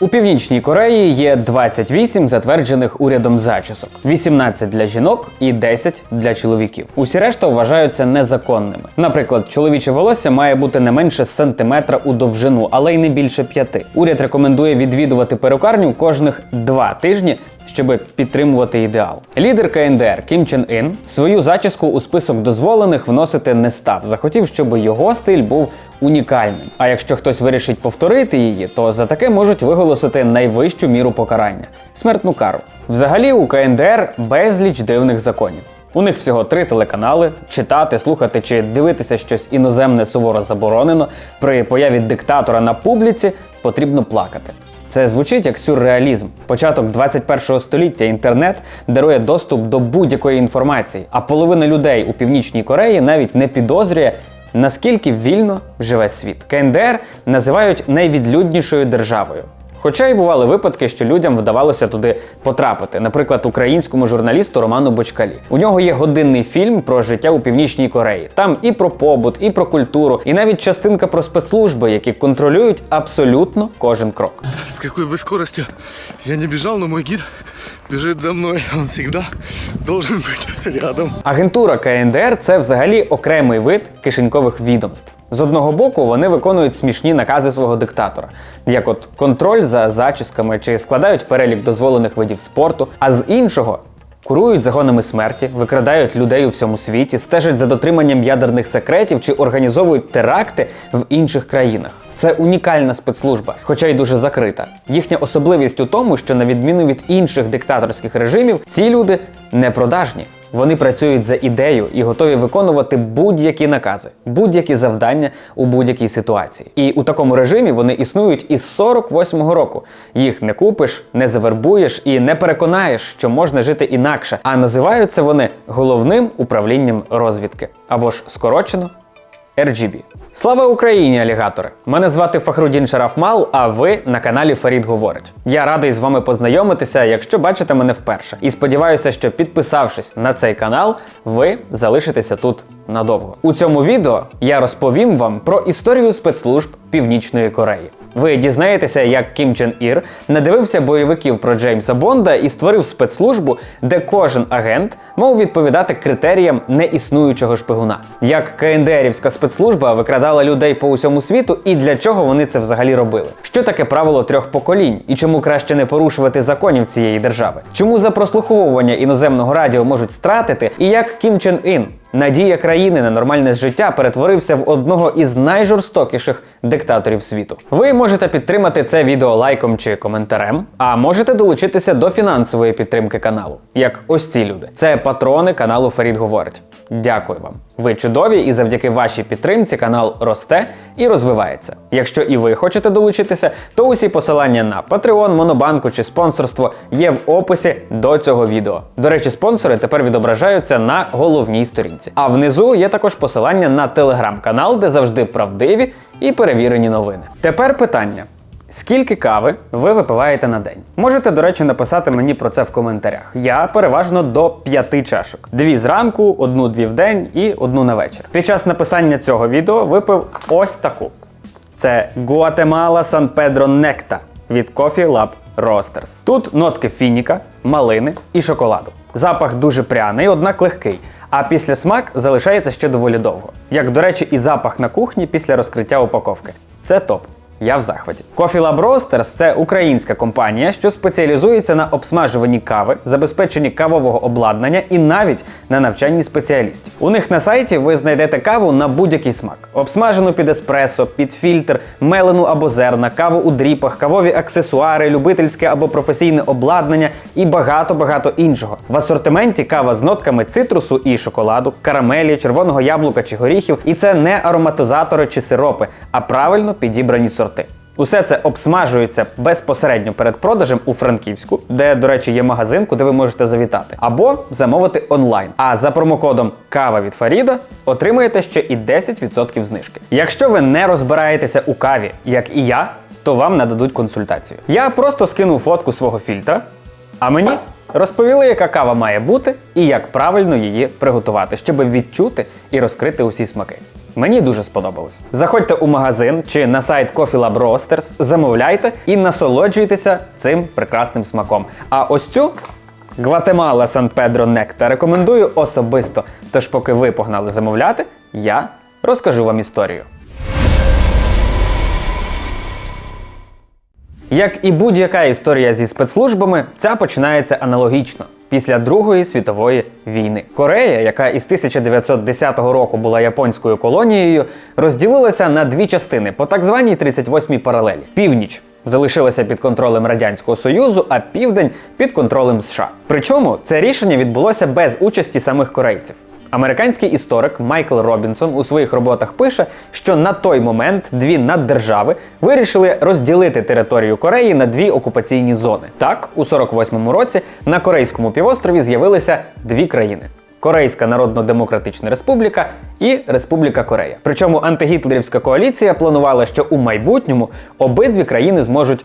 У північній Кореї є 28 затверджених урядом зачісок, 18 для жінок і 10 для чоловіків. Усі решта вважаються незаконними. Наприклад, чоловіче волосся має бути не менше сантиметра у довжину, але й не більше п'яти. Уряд рекомендує відвідувати перукарню кожних два тижні. Щоб підтримувати ідеал, лідер КНДР Кім Чен Ін свою зачіску у список дозволених вносити не став. Захотів, щоб його стиль був унікальним. А якщо хтось вирішить повторити її, то за таке можуть виголосити найвищу міру покарання смертну кару. Взагалі у КНДР безліч дивних законів. У них всього три телеканали. Читати, слухати чи дивитися щось іноземне суворо заборонено. При появі диктатора на публіці потрібно плакати. Це звучить як сюрреалізм. Початок 21 століття інтернет дарує доступ до будь-якої інформації, а половина людей у північній Кореї навіть не підозрює, наскільки вільно живе світ. КНДР називають найвідлюднішою державою. Хоча й бували випадки, що людям вдавалося туди потрапити. Наприклад, українському журналісту Роману Бочкалі. У нього є годинний фільм про життя у північній Кореї. Там і про побут, і про культуру, і навіть частинка про спецслужби, які контролюють абсолютно кожен крок. С какой бы скоростью я не бежал, но мой гид бежит за мной. Он всегда должен быть рядом. Агентура КНДР це взагалі окремий вид кишенькових відомств. З одного боку, вони виконують смішні накази свого диктатора, як от контроль за зачісками чи складають перелік дозволених видів спорту, а з іншого. Курують загонами смерті, викрадають людей у всьому світі, стежать за дотриманням ядерних секретів чи організовують теракти в інших країнах. Це унікальна спецслужба, хоча й дуже закрита. Їхня особливість у тому, що на відміну від інших диктаторських режимів, ці люди не продажні. Вони працюють за ідею і готові виконувати будь-які накази, будь-які завдання у будь-якій ситуації. І у такому режимі вони існують із 48-го року. Їх не купиш, не завербуєш і не переконаєш, що можна жити інакше. А називаються вони головним управлінням розвідки або ж скорочено RGB. Слава Україні, алігатори! Мене звати Фахрудін Шарафмал, а ви на каналі Фарід Говорить. Я радий з вами познайомитися, якщо бачите мене вперше. І сподіваюся, що підписавшись на цей канал, ви залишитеся тут надовго. У цьому відео я розповім вам про історію спецслужб Північної Кореї. Ви дізнаєтеся, як Кім Чен Ір надивився бойовиків про Джеймса Бонда і створив спецслужбу, де кожен агент мав відповідати критеріям неіснуючого шпигуна. Як КНДРівська спецслужба викрадала людей по усьому світу і для чого вони це взагалі робили? Що таке правило трьох поколінь і чому краще не порушувати законів цієї держави? Чому за прослуховування іноземного радіо можуть стратити? І як Кім Чен Ін Надія країни на нормальне життя перетворився в одного із найжорстокіших диктаторів світу. Ви можете підтримати це відео лайком чи коментарем, а можете долучитися до фінансової підтримки каналу, як ось ці люди. Це патрони каналу Фарід Говорить. Дякую вам. Ви чудові, і завдяки вашій підтримці канал росте і розвивається. Якщо і ви хочете долучитися, то усі посилання на Patreon, Монобанку чи спонсорство є в описі до цього відео. До речі, спонсори тепер відображаються на головній сторінці. А внизу є також посилання на телеграм-канал, де завжди правдиві і перевірені новини. Тепер питання. Скільки кави ви випиваєте на день? Можете, до речі, написати мені про це в коментарях. Я переважно до п'яти чашок: дві зранку, одну-дві в день і одну на вечір. Під час написання цього відео випив ось таку: це Гуатемала Сан Педро Некта від Coffee Lab Roasters. Тут нотки фініка, малини і шоколаду. Запах дуже пряний, однак легкий. А після смак залишається ще доволі довго. Як, до речі, і запах на кухні після розкриття упаковки. Це топ. Я в захваті. Coffee Lab Roasters – це українська компанія, що спеціалізується на обсмажуванні кави, забезпеченні кавового обладнання і навіть на навчанні спеціалістів. У них на сайті ви знайдете каву на будь-який смак: обсмажену під еспресо, під фільтр, мелену або зерна, каву у дріпах, кавові аксесуари, любительське або професійне обладнання і багато-багато іншого. В асортименті кава з нотками цитрусу і шоколаду, карамелі, червоного яблука чи горіхів. І це не ароматизатори чи сиропи, а правильно підібрані сорти. Усе це обсмажується безпосередньо перед продажем у Франківську, де, до речі, є магазин, куди ви можете завітати, або замовити онлайн. А за промокодом Кава від Фаріда отримаєте ще і 10% знижки. Якщо ви не розбираєтеся у каві, як і я, то вам нададуть консультацію. Я просто скинув фотку свого фільтра, а мені розповіли, яка кава має бути і як правильно її приготувати, щоб відчути і розкрити усі смаки. Мені дуже сподобалось. Заходьте у магазин чи на сайт Coffee Lab Roasters, замовляйте і насолоджуйтеся цим прекрасним смаком. А ось цю Гватемала Сан Педро Некта рекомендую особисто. Тож, поки ви погнали замовляти, я розкажу вам історію. Як і будь-яка історія зі спецслужбами, ця починається аналогічно. Після Другої світової війни Корея, яка із 1910 року була японською колонією, розділилася на дві частини по так званій 38-й паралелі. Північ залишилася під контролем радянського союзу, а південь під контролем США. Причому це рішення відбулося без участі самих корейців. Американський історик Майкл Робінсон у своїх роботах пише, що на той момент дві наддержави вирішили розділити територію Кореї на дві окупаційні зони. Так, у 48-му році на Корейському півострові з'явилися дві країни. Корейська Народно-Демократична Республіка і Республіка Корея. Причому антигітлерівська коаліція планувала, що у майбутньому обидві країни зможуть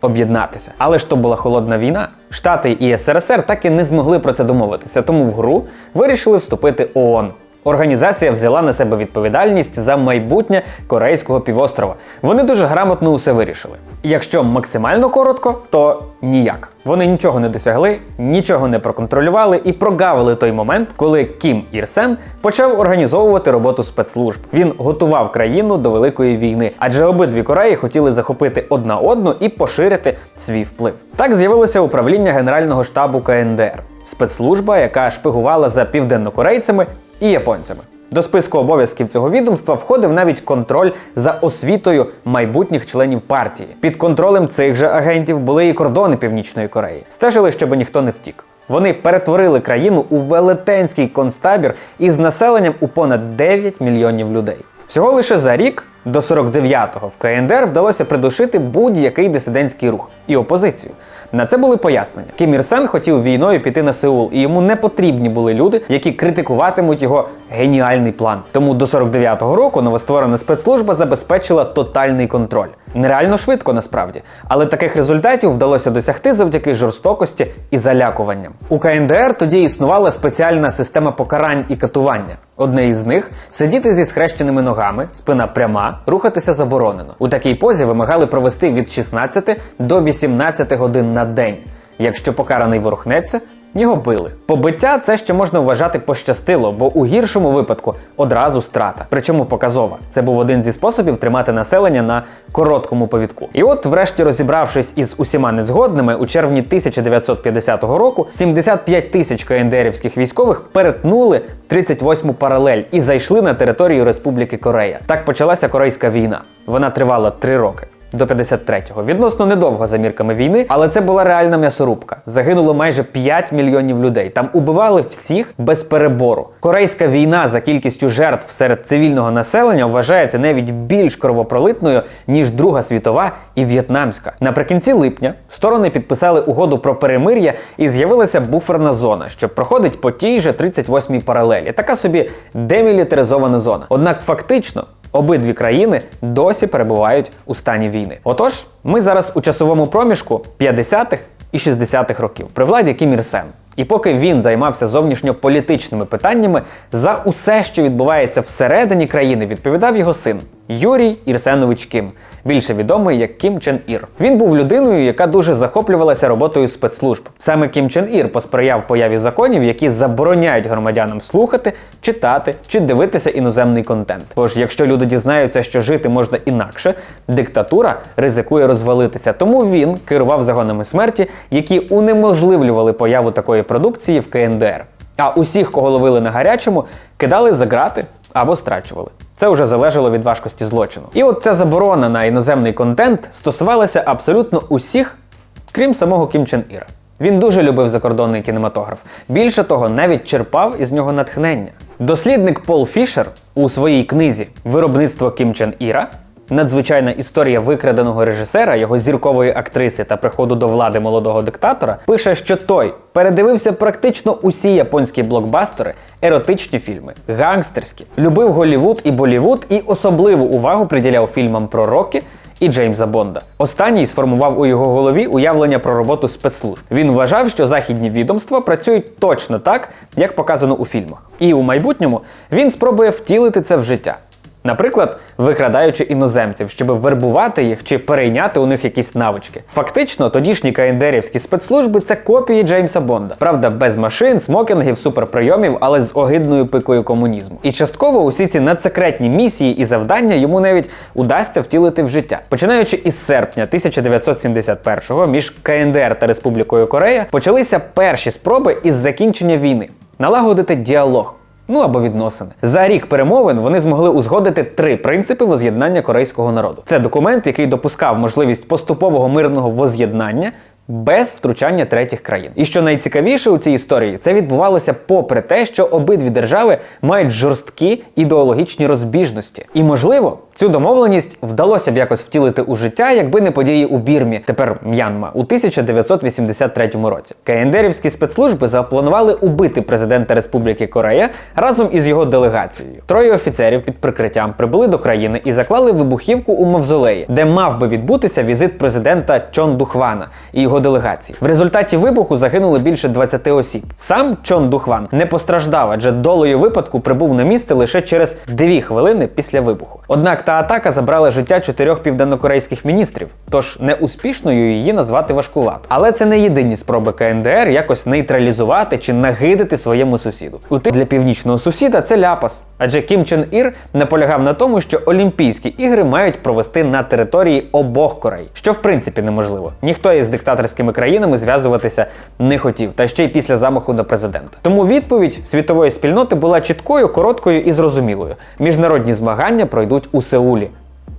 об'єднатися. Але ж то була холодна війна. Штати і СРСР так і не змогли про це домовитися, тому в гру вирішили вступити ООН. Організація взяла на себе відповідальність за майбутнє корейського півострова. Вони дуже грамотно усе вирішили. Якщо максимально коротко, то ніяк. Вони нічого не досягли, нічого не проконтролювали і прогавили той момент, коли Кім Ір Сен почав організовувати роботу спецслужб. Він готував країну до великої війни, адже обидві Кореї хотіли захопити одна одну і поширити свій вплив. Так з'явилося управління Генерального штабу КНДР, спецслужба, яка шпигувала за південнокорейцями і японцями. До списку обов'язків цього відомства входив навіть контроль за освітою майбутніх членів партії. Під контролем цих же агентів були і кордони Північної Кореї. Стежили, щоб ніхто не втік. Вони перетворили країну у велетенський концтабір із населенням у понад 9 мільйонів людей. Всього лише за рік до 49-го в КНДР вдалося придушити будь-який дисидентський рух і опозицію. На це були пояснення. Кім Ір Сен хотів війною піти на Сеул, і йому не потрібні були люди, які критикуватимуть його геніальний план. Тому до 49-го року новостворена спецслужба забезпечила тотальний контроль. Нереально швидко насправді, але таких результатів вдалося досягти завдяки жорстокості і залякуванням. У КНДР тоді існувала спеціальна система покарань і катування. Одне із них сидіти зі схрещеними ногами, спина пряма, рухатися заборонено. У такій позі вимагали провести від 16 до 18 годин на день. Якщо покараний ворухнеться, його били. Побиття це ще можна вважати пощастило, бо у гіршому випадку одразу страта. Причому показова. Це був один зі способів тримати населення на короткому повідку. І от, врешті, розібравшись із усіма незгодними, у червні 1950 року 75 тисяч КНДРівських військових перетнули 38-му паралель і зайшли на територію Республіки Корея. Так почалася Корейська війна. Вона тривала три роки. До 53-го. Відносно недовго за мірками війни, але це була реальна м'ясорубка. Загинуло майже 5 мільйонів людей. Там убивали всіх без перебору. Корейська війна за кількістю жертв серед цивільного населення вважається навіть більш кровопролитною, ніж Друга світова і В'єтнамська. Наприкінці липня сторони підписали угоду про перемир'я і з'явилася буферна зона, що проходить по тій же 38-й паралелі. Така собі демілітаризована зона. Однак фактично. Обидві країни досі перебувають у стані війни. Отож, ми зараз у часовому проміжку 50-х і 60-х років при владі Кім Ір Сен. І поки він займався зовнішньополітичними питаннями, за усе, що відбувається всередині країни, відповідав його син Юрій Ірсенович Кім, більше відомий як Кім Чен Ір. Він був людиною, яка дуже захоплювалася роботою спецслужб. Саме Кім Чен Ір посприяв появі законів, які забороняють громадянам слухати, читати чи дивитися іноземний контент. Бо ж якщо люди дізнаються, що жити можна інакше, диктатура ризикує розвалитися. Тому він керував загонами смерті, які унеможливлювали появу такої продукції в КНДР. А усіх, кого ловили на гарячому, кидали за грати або страчували. Це вже залежало від важкості злочину. І от ця заборона на іноземний контент стосувалася абсолютно усіх, крім самого Кім Чен Іра. Він дуже любив закордонний кінематограф. Більше того, навіть черпав із нього натхнення. Дослідник Пол Фішер у своїй книзі Виробництво Кім Чен Іра Надзвичайна історія викраденого режисера, його зіркової актриси та приходу до влади молодого диктатора пише, що той передивився практично усі японські блокбастери, еротичні фільми, гангстерські, любив Голівуд і Болівуд і особливу увагу приділяв фільмам про роки і Джеймса Бонда. Останній сформував у його голові уявлення про роботу спецслужб. Він вважав, що західні відомства працюють точно так, як показано у фільмах. І у майбутньому він спробує втілити це в життя. Наприклад, викрадаючи іноземців, щоб вербувати їх чи перейняти у них якісь навички. Фактично, тодішні КНДРівські спецслужби це копії Джеймса Бонда. Правда, без машин, смокінгів, суперприйомів, але з огидною пикою комунізму. І частково усі ці надсекретні місії і завдання йому навіть удасться втілити в життя. Починаючи із серпня 1971-го між КНДР та Республікою Корея почалися перші спроби із закінчення війни налагодити діалог. Ну або відносини. За рік перемовин вони змогли узгодити три принципи воз'єднання корейського народу. Це документ, який допускав можливість поступового мирного воз'єднання. Без втручання третіх країн. І що найцікавіше у цій історії, це відбувалося попри те, що обидві держави мають жорсткі ідеологічні розбіжності. І можливо, цю домовленість вдалося б якось втілити у життя, якби не події у Бірмі, тепер М'янма, у 1983 році. КНДРівські спецслужби запланували убити президента Республіки Корея разом із його делегацією. Троє офіцерів під прикриттям прибули до країни і заклали вибухівку у мавзолеї, де мав би відбутися візит президента Чон Духвана і його делегації. В результаті вибуху загинули більше 20 осіб. Сам Чон Духван не постраждав, адже долею випадку прибув на місце лише через 2 хвилини після вибуху. Однак та атака забрала життя чотирьох південнокорейських міністрів, тож неуспішною її назвати важкувато. Але це не єдині спроби КНДР якось нейтралізувати чи нагидити своєму сусіду. У тих для північного сусіда це ляпас, адже Кім Чен Ір наполягав на тому, що Олімпійські ігри мають провести на території обох Корей, що в принципі неможливо. Ніхто із диктаторськими країнами зв'язуватися не хотів, та ще й після замаху на президента. Тому відповідь світової спільноти була чіткою, короткою і зрозумілою. Міжнародні змагання пройдуть у Сеулі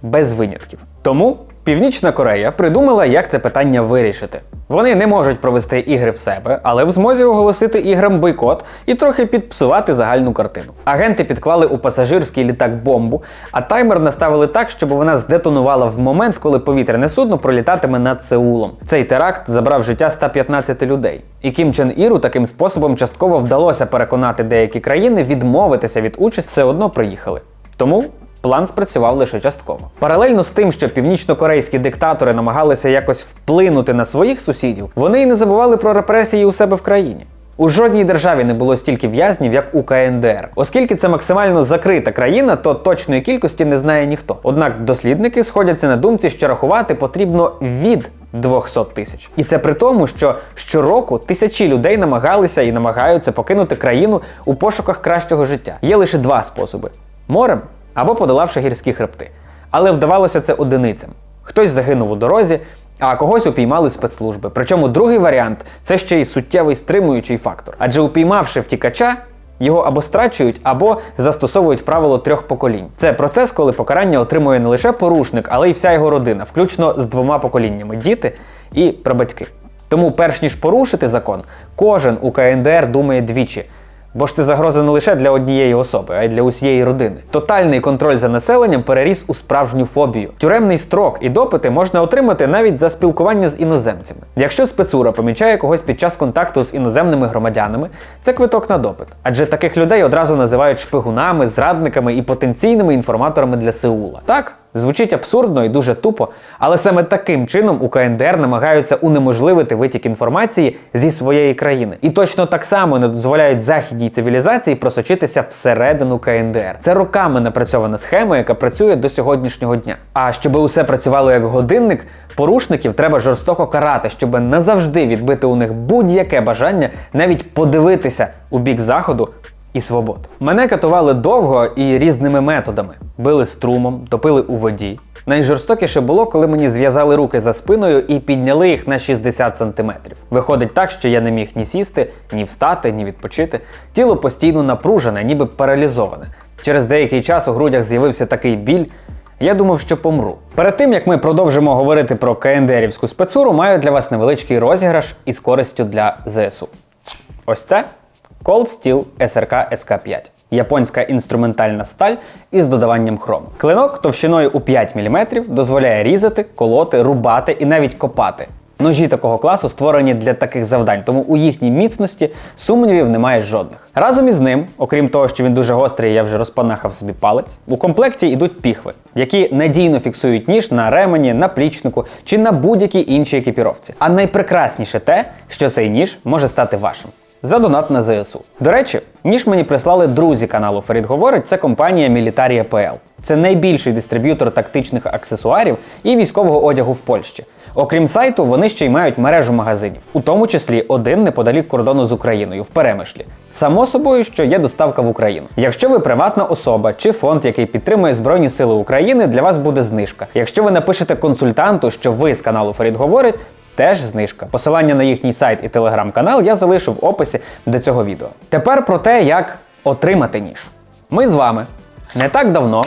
без винятків. Тому Північна Корея придумала, як це питання вирішити. Вони не можуть провести ігри в себе, але в змозі оголосити іграм бойкот і трохи підпсувати загальну картину. Агенти підклали у пасажирський літак бомбу, а таймер наставили так, щоб вона здетонувала в момент, коли повітряне судно пролітатиме над Сеулом. Цей теракт забрав життя 115 людей. І Кім Чен Іру таким способом частково вдалося переконати деякі країни відмовитися від участі, все одно приїхали. Тому План спрацював лише частково. Паралельно з тим, що північно-корейські диктатори намагалися якось вплинути на своїх сусідів, вони й не забували про репресії у себе в країні. У жодній державі не було стільки в'язнів, як у КНДР. Оскільки це максимально закрита країна, то точної кількості не знає ніхто. Однак дослідники сходяться на думці, що рахувати потрібно від 200 тисяч. І це при тому, що щороку тисячі людей намагалися і намагаються покинути країну у пошуках кращого життя. Є лише два способи: морем або подолавши гірські хребти. Але вдавалося це одиницям. Хтось загинув у дорозі, а когось упіймали спецслужби. Причому другий варіант це ще й суттєвий стримуючий фактор. Адже упіймавши втікача, його або страчують, або застосовують правило трьох поколінь. Це процес, коли покарання отримує не лише порушник, але й вся його родина, включно з двома поколіннями діти і прабатьки. Тому, перш ніж порушити закон, кожен у КНДР думає двічі. Бо ж це загроза не лише для однієї особи, а й для усієї родини. Тотальний контроль за населенням переріс у справжню фобію. Тюремний строк і допити можна отримати навіть за спілкування з іноземцями. Якщо спецура помічає когось під час контакту з іноземними громадянами, це квиток на допит. Адже таких людей одразу називають шпигунами, зрадниками і потенційними інформаторами для Сеула. Так. Звучить абсурдно і дуже тупо, але саме таким чином у КНДР намагаються унеможливити витік інформації зі своєї країни. І точно так само не дозволяють західній цивілізації просочитися всередину КНДР. Це роками напрацьована схема, яка працює до сьогоднішнього дня. А щоб усе працювало як годинник, порушників треба жорстоко карати, щоб назавжди відбити у них будь-яке бажання навіть подивитися у бік заходу і свобод. Мене катували довго і різними методами: били струмом, топили у воді. Найжорстокіше було, коли мені зв'язали руки за спиною і підняли їх на 60 сантиметрів. Виходить так, що я не міг ні сісти, ні встати, ні відпочити. Тіло постійно напружене, ніби паралізоване. Через деякий час у грудях з'явився такий біль. Я думав, що помру. Перед тим як ми продовжимо говорити про КНДРівську спецуру, маю для вас невеличкий розіграш із користю для ЗСУ. Ось це Cold Steel SRK SK5. Японська інструментальна сталь із додаванням хрому. Клинок товщиною у 5 мм дозволяє різати, колоти, рубати і навіть копати. Ножі такого класу створені для таких завдань, тому у їхній міцності сумнівів немає жодних. Разом із ним, окрім того, що він дуже гострий, я вже розпанахав собі палець. У комплекті йдуть піхви, які надійно фіксують ніж на ремені, на плічнику чи на будь-якій іншій екіпіровці. А найпрекрасніше те, що цей ніж може стати вашим. За донат на ЗСУ. До речі, ніж мені прислали друзі каналу Ферід Говорить, це компанія Militaria PL. Це найбільший дистриб'ютор тактичних аксесуарів і військового одягу в Польщі. Окрім сайту, вони ще й мають мережу магазинів, у тому числі один неподалік кордону з Україною в Перемишлі. Само собою, що є доставка в Україну. Якщо ви приватна особа чи фонд, який підтримує Збройні Сили України, для вас буде знижка. Якщо ви напишете консультанту, що ви з каналу Фарід говорить. Теж знижка. Посилання на їхній сайт і телеграм-канал я залишу в описі до цього відео. Тепер про те, як отримати ніж. Ми з вами не так давно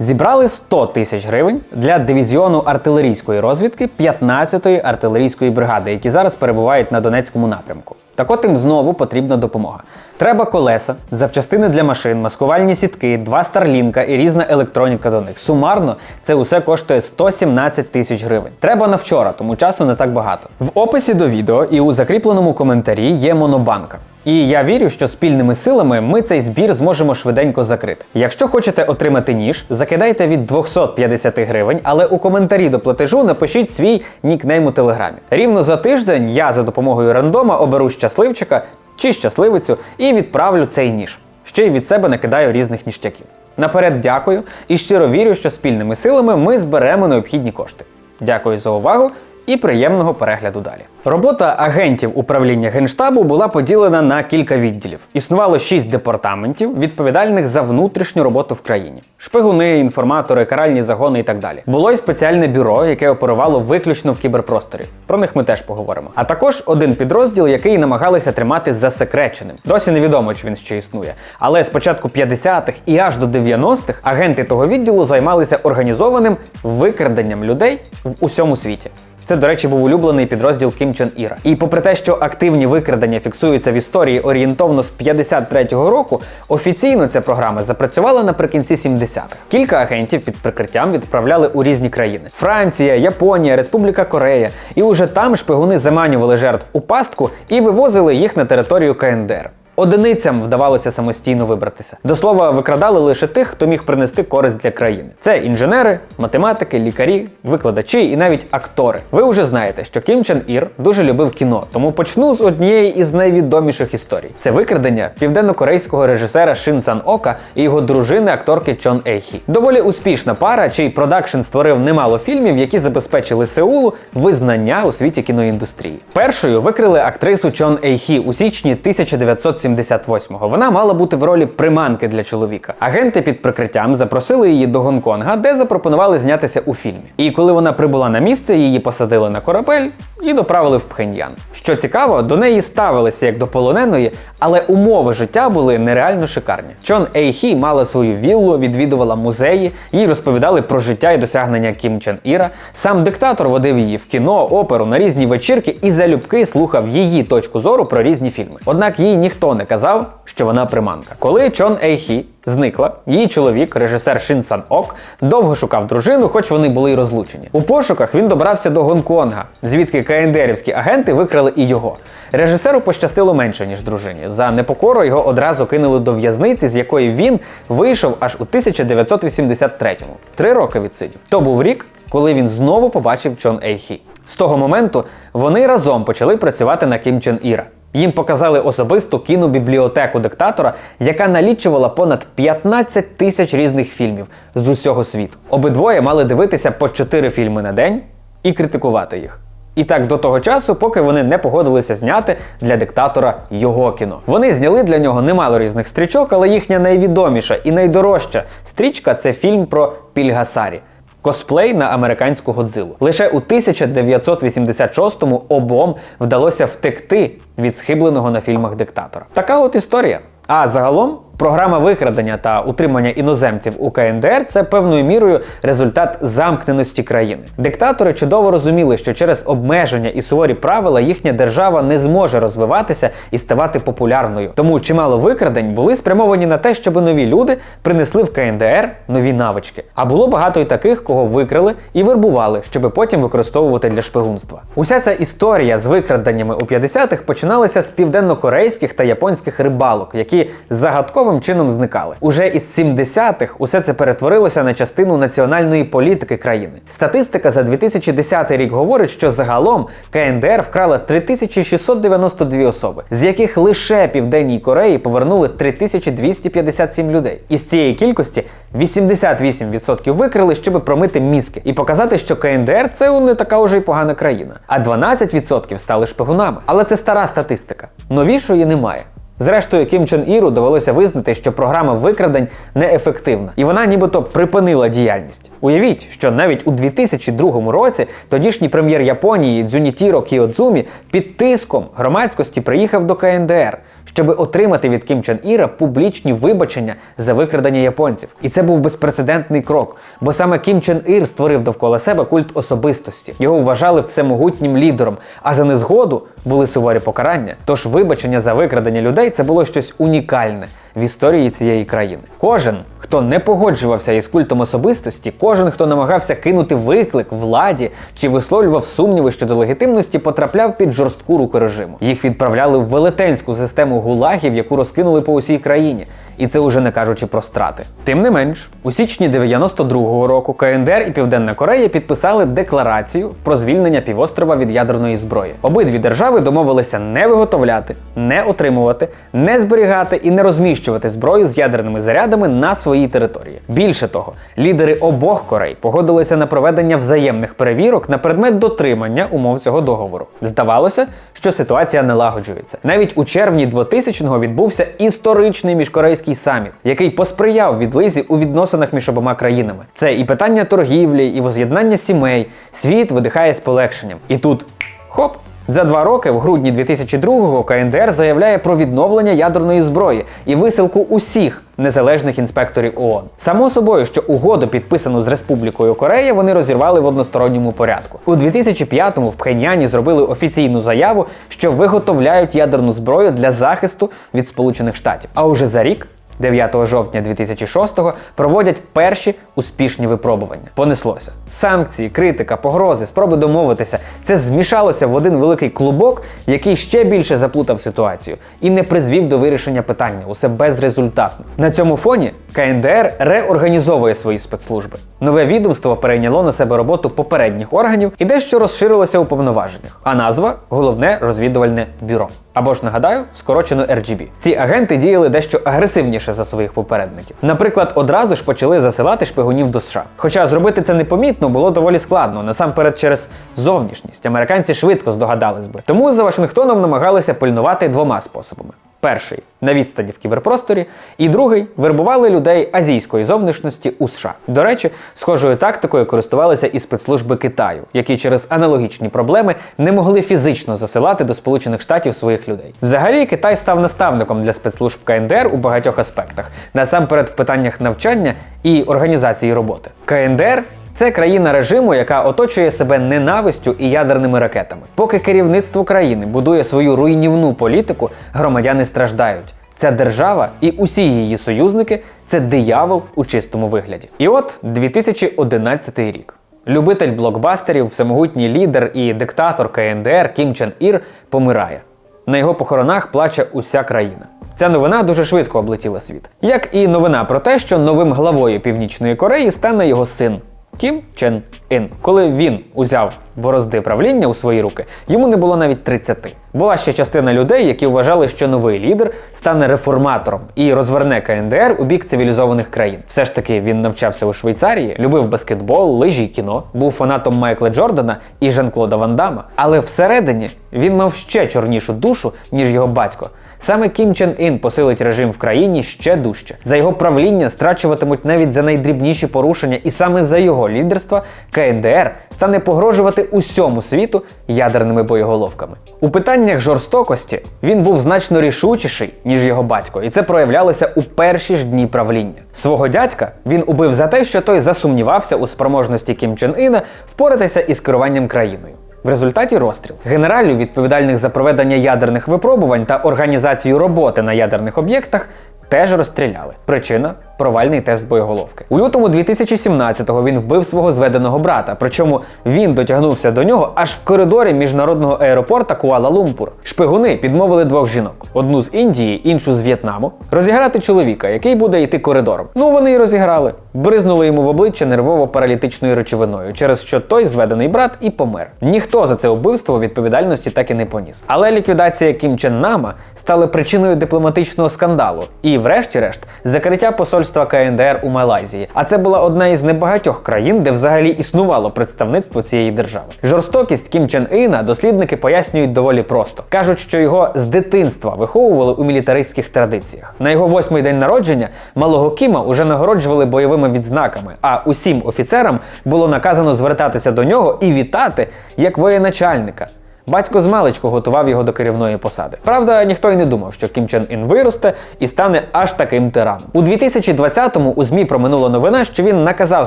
зібрали 100 тисяч гривень для дивізіону артилерійської розвідки 15-ї артилерійської бригади, які зараз перебувають на Донецькому напрямку. Так от їм знову потрібна допомога. Треба колеса, запчастини для машин, маскувальні сітки, два старлінка і різна електроніка до них. Сумарно це усе коштує 117 тисяч гривень. Треба на вчора, тому часу не так багато. В описі до відео і у закріпленому коментарі є монобанка. І я вірю, що спільними силами ми цей збір зможемо швиденько закрити. Якщо хочете отримати ніж, закидайте від 250 гривень, але у коментарі до платежу напишіть свій нікнейм у телеграмі. Рівно за тиждень я за допомогою рандома оберу щасливчика чи щасливицю і відправлю цей ніж. Ще й від себе накидаю різних ніштяків. Наперед дякую і щиро вірю, що спільними силами ми зберемо необхідні кошти. Дякую за увагу і приємного перегляду далі. Робота агентів управління генштабу була поділена на кілька відділів. Існувало шість департаментів, відповідальних за внутрішню роботу в країні: шпигуни, інформатори, каральні загони і так далі. Було й спеціальне бюро, яке оперувало виключно в кіберпросторі. Про них ми теж поговоримо. А також один підрозділ, який намагалися тримати засекреченим. Досі невідомо, чи він ще існує. Але з початку 50-х і аж до 90-х агенти того відділу займалися організованим викраденням людей в усьому світі. Це, до речі, був улюблений підрозділ Кім Чен Іра. І попри те, що активні викрадення фіксуються в історії орієнтовно з 53-го року, офіційно ця програма запрацювала наприкінці 70-х. Кілька агентів під прикриттям відправляли у різні країни: Франція, Японія, Республіка Корея. І уже там шпигуни заманювали жертв у пастку і вивозили їх на територію КНДР. Одиницям вдавалося самостійно вибратися. До слова, викрадали лише тих, хто міг принести користь для країни. Це інженери, математики, лікарі, викладачі і навіть актори. Ви вже знаєте, що Кім Чен Ір дуже любив кіно, тому почну з однієї із найвідоміших історій. Це викрадення південно-корейського режисера Шин Сан Ока і його дружини акторки Чон Ейхі. Доволі успішна пара, чий продакшн створив немало фільмів, які забезпечили Сеулу визнання у світі кіноіндустрії. Першою викрили актрису Чон Ейхі у січні 1970 78-го. Вона мала бути в ролі приманки для чоловіка. Агенти під прикриттям запросили її до Гонконга, де запропонували знятися у фільмі. І коли вона прибула на місце, її посадили на корабель і доправили в Пхеньян. Що цікаво, до неї ставилися як до полоненої, але умови життя були нереально шикарні. Чон Ейхі мала свою віллу, відвідувала музеї, їй розповідали про життя і досягнення Кім Чен Іра. Сам диктатор водив її в кіно, оперу на різні вечірки і залюбки слухав її точку зору про різні фільми. Однак їй ніхто не казав, що вона приманка. Коли Чон Ейхі зникла, її чоловік, режисер Шин Сан Ок, довго шукав дружину, хоч вони були й розлучені. У пошуках він добрався до Гонконга, звідки КНДРівські агенти викрали і його. Режисеру пощастило менше, ніж дружині. За непокору його одразу кинули до в'язниці, з якої він вийшов аж у 1983-му. Три роки відсидів. То був рік, коли він знову побачив Чон Ейхі. З того моменту вони разом почали працювати на Кім Чен Іра. Їм показали особисту кінобібліотеку диктатора, яка налічувала понад 15 тисяч різних фільмів з усього світу. Обидвоє мали дивитися по 4 фільми на день і критикувати їх. І так до того часу, поки вони не погодилися зняти для диктатора його кіно. Вони зняли для нього немало різних стрічок, але їхня найвідоміша і найдорожча стрічка це фільм про Пільгасарі. Косплей на американську Годзилу. Лише у 1986-му обом вдалося втекти від схибленого на фільмах диктатора. Така от історія. А загалом програма викрадення та утримання іноземців у КНДР це певною мірою результат замкненості країни. Диктатори чудово розуміли, що через обмеження і суворі правила їхня держава не зможе розвиватися і ставати популярною. Тому чимало викрадень були спрямовані на те, щоб нові люди принесли в КНДР нові навички. А було багато і таких, кого викрали і вербували, щоб потім використовувати для шпигунства. Уся ця історія з викраденнями у 50-х починалася з південно-корейських та японських рибалок, які загадково раптовим чином зникали. Уже із 70-х усе це перетворилося на частину національної політики країни. Статистика за 2010 рік говорить, що загалом КНДР вкрала 3692 особи, з яких лише Південній Кореї повернули 3257 людей. Із цієї кількості 88% викрили, щоб промити мізки і показати, що КНДР це не така уже й погана країна. А 12% стали шпигунами. Але це стара статистика. Новішої немає. Зрештою, Кім Чен Іру довелося визнати, що програма викрадень неефективна, і вона нібито припинила діяльність. Уявіть, що навіть у 2002 році тодішній прем'єр Японії Дзюнітіро Кіодзумі під тиском громадськості приїхав до КНДР, щоб отримати від Кім Чен Іра публічні вибачення за викрадення японців. І це був безпрецедентний крок, бо саме Кім Чен Ір створив довкола себе культ особистості. Його вважали всемогутнім лідером, а за незгоду були суворі покарання. Тож вибачення за викрадення людей це було щось унікальне в історії цієї країни. Кожен, хто не погоджувався із культом особистості, кожен, хто намагався кинути виклик владі чи висловлював сумніви щодо легітимності, потрапляв під жорстку руку режиму. Їх відправляли в велетенську систему гулагів, яку розкинули по усій країні. І це уже не кажучи про страти. Тим не менш, у січні 92-го року КНДР і Південна Корея підписали декларацію про звільнення півострова від ядерної зброї. Обидві держави домовилися не виготовляти, не отримувати, не зберігати і не розміщувати зброю з ядерними зарядами на своїй території. Більше того, лідери обох Корей погодилися на проведення взаємних перевірок на предмет дотримання умов цього договору. Здавалося, що ситуація налагоджується. Навіть у червні 2000-го відбувся історичний міжкорейський саміт, який посприяв відлизі у відносинах між обома країнами. Це і питання торгівлі, і воз'єднання сімей. Світ видихає з полегшенням. І тут хоп! За два роки, в грудні 2002-го, КНДР заявляє про відновлення ядерної зброї і висилку усіх незалежних інспекторів ООН. Само собою, що угоду, підписану з Республікою Корея, вони розірвали в односторонньому порядку. У 2005-му в Пхеньяні зробили офіційну заяву, що виготовляють ядерну зброю для захисту від Сполучених Штатів. А уже за рік 9 жовтня 2006-го проводять перші успішні випробування. Понеслося. Санкції, критика, погрози, спроби домовитися. Це змішалося в один великий клубок, який ще більше заплутав ситуацію і не призвів до вирішення питання. Усе безрезультатно. На цьому фоні КНДР реорганізовує свої спецслужби. Нове відомство перейняло на себе роботу попередніх органів і дещо розширилося у повноваженнях. А назва головне розвідувальне бюро. Або ж нагадаю, скорочено RGB. Ці агенти діяли дещо агресивніше за своїх попередників. Наприклад, одразу ж почали засилати шпигунів до США. Хоча зробити це непомітно було доволі складно, насамперед через зовнішність. Американці швидко здогадались би. Тому за Вашингтоном намагалися пильнувати двома способами. Перший на відстані в кіберпросторі, і другий вербували людей азійської зовнішності у США. До речі, схожою тактикою користувалися і спецслужби Китаю, які через аналогічні проблеми не могли фізично засилати до Сполучених Штатів своїх людей. Взагалі, Китай став наставником для спецслужб КНДР у багатьох аспектах, насамперед в питаннях навчання і організації роботи. КНДР це країна режиму, яка оточує себе ненавистю і ядерними ракетами. Поки керівництво країни будує свою руйнівну політику, громадяни страждають. Ця держава і усі її союзники це диявол у чистому вигляді. І от 2011 рік. Любитель блокбастерів, всемогутній лідер і диктатор КНДР Кім Чен Ір помирає. На його похоронах плаче уся країна. Ця новина дуже швидко облетіла світ. Як і новина про те, що новим главою Північної Кореї стане його син Кім Чен Ін. Коли він узяв борозди правління у свої руки, йому не було навіть 30. Була ще частина людей, які вважали, що новий лідер стане реформатором і розверне КНДР у бік цивілізованих країн. Все ж таки він навчався у Швейцарії, любив баскетбол, лижі й кіно, був фанатом Майкла Джордана і Жан-Клода Ван Дамма. Але всередині він мав ще чорнішу душу, ніж його батько. Саме Кім Чен Ін посилить режим в країні ще дужче. За його правління страчуватимуть навіть за найдрібніші порушення, і саме за його лідерства КНДР стане погрожувати усьому світу ядерними боєголовками. У питаннях жорстокості він був значно рішучіший, ніж його батько, і це проявлялося у перші ж дні правління. Свого дядька він убив за те, що той засумнівався у спроможності Кім Чен Іна впоратися із керуванням країною. В результаті розстріл. Генералів, відповідальних за проведення ядерних випробувань та організацію роботи на ядерних об'єктах, теж розстріляли. Причина провальний тест боєголовки. У лютому 2017-го він вбив свого зведеного брата. Причому він дотягнувся до нього аж в коридорі міжнародного аеропорта Куала-Лумпур. Шпигуни підмовили двох жінок: одну з Індії, іншу з В'єтнаму, розіграти чоловіка, який буде йти коридором. Ну вони й розіграли. Бризнули йому в обличчя нервово-паралітичною речовиною, через що той зведений брат і помер. Ніхто за це вбивство відповідальності так і не поніс. Але ліквідація Кім Чен Нама стала причиною дипломатичного скандалу і, врешті-решт, закриття посольства КНДР у Малайзії. А це була одна із небагатьох країн, де взагалі існувало представництво цієї держави. Жорстокість Кім Чен Іна дослідники пояснюють доволі просто. кажуть, що його з дитинства виховували у мілітаристських традиціях. На його восьмий день народження малого Кіма уже нагороджували бойовими відзнаками, а усім офіцерам було наказано звертатися до нього і вітати як воєначальника. Батько змалечку готував його до керівної посади. Правда, ніхто й не думав, що Кім Чен Ін виросте і стане аж таким тираном. У 2020-му у ЗМІ проминула новина, що він наказав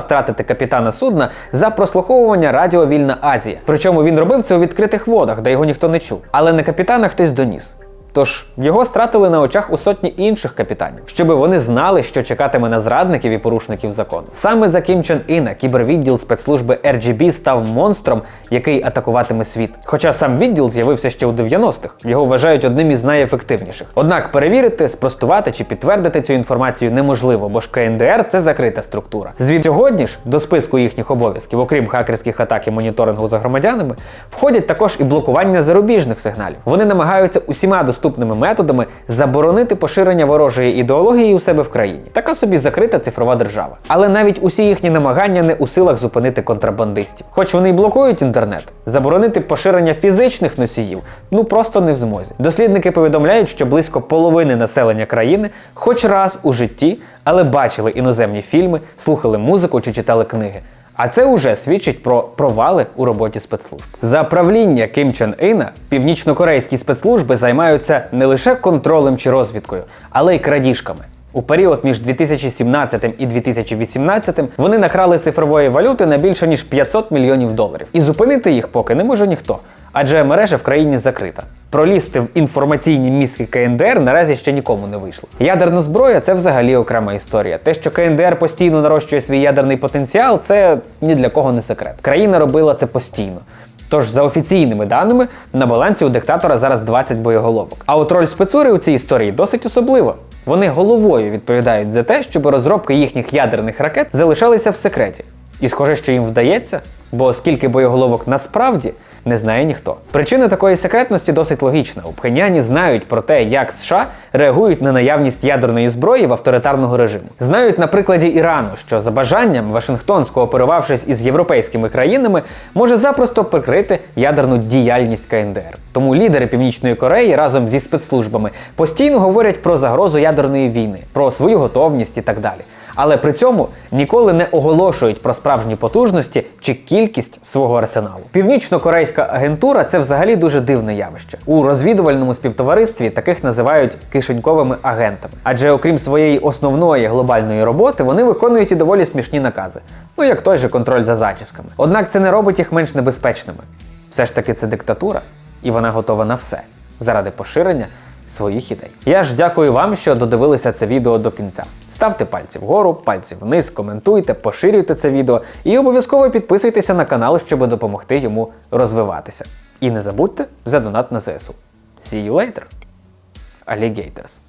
стратити капітана судна за прослуховування Радіо Вільна Азія. Причому він робив це у відкритих водах, де його ніхто не чув. Але не капітана хтось доніс. Тож його стратили на очах у сотні інших капітанів, щоб вони знали, що чекатиме на зрадників і порушників закону. Саме за Кім Чен Іна кібервідділ спецслужби RGB став монстром, який атакуватиме світ. Хоча сам відділ з'явився ще у 90-х, його вважають одним із найефективніших. Однак перевірити, спростувати чи підтвердити цю інформацію неможливо, бо ж КНДР це закрита структура. Звід сьогодні ж до списку їхніх обов'язків, окрім хакерських атак і моніторингу за громадянами, входять також і блокування зарубіжних сигналів. Вони намагаються усіма доступними методами заборонити поширення ворожої ідеології у себе в країні. Така собі закрита цифрова держава. Але навіть усі їхні намагання не у силах зупинити контрабандистів. Хоч вони й блокують інтернет, заборонити поширення фізичних носіїв ну просто не в змозі. Дослідники повідомляють, що близько половини населення країни хоч раз у житті, але бачили іноземні фільми, слухали музику чи читали книги. А це уже свідчить про провали у роботі спецслужб. За правління Кім Чен Іна північнокорейські спецслужби займаються не лише контролем чи розвідкою, але й крадіжками. У період між 2017 і 2018 вони накрали цифрової валюти на більше ніж 500 мільйонів доларів. І зупинити їх поки не може ніхто, адже мережа в країні закрита. Пролізти в інформаційні мізки КНДР наразі ще нікому не вийшло. Ядерна зброя це взагалі окрема історія. Те, що КНДР постійно нарощує свій ядерний потенціал, це ні для кого не секрет. Країна робила це постійно. Тож, за офіційними даними, на балансі у диктатора зараз 20 боєголовок. А от роль спецури у цій історії досить особлива. Вони головою відповідають за те, щоб розробки їхніх ядерних ракет залишалися в секреті. І схоже, що їм вдається, бо скільки боєголовок насправді не знає ніхто. Причина такої секретності досить логічна. У Пхеняні знають про те, як США реагують на наявність ядерної зброї в авторитарного режиму. Знають на прикладі Ірану, що за бажанням Вашингтон, скооперувавшись із європейськими країнами, може запросто прикрити ядерну діяльність КНДР. Тому лідери Північної Кореї разом зі спецслужбами постійно говорять про загрозу ядерної війни, про свою готовність і так далі але при цьому ніколи не оголошують про справжні потужності чи кількість свого арсеналу. Північно-корейська агентура це взагалі дуже дивне явище. У розвідувальному співтоваристві таких називають кишеньковими агентами. Адже окрім своєї основної глобальної роботи, вони виконують і доволі смішні накази. Ну як той же контроль за зачісками. Однак це не робить їх менш небезпечними. Все ж таки це диктатура, і вона готова на все заради поширення своїх ідей. Я ж дякую вам, що додивилися це відео до кінця. Ставте пальці вгору, пальці вниз, коментуйте, поширюйте це відео і обов'язково підписуйтеся на канал, щоб допомогти йому розвиватися. І не забудьте за донат на ЗСУ. See you later, alligators!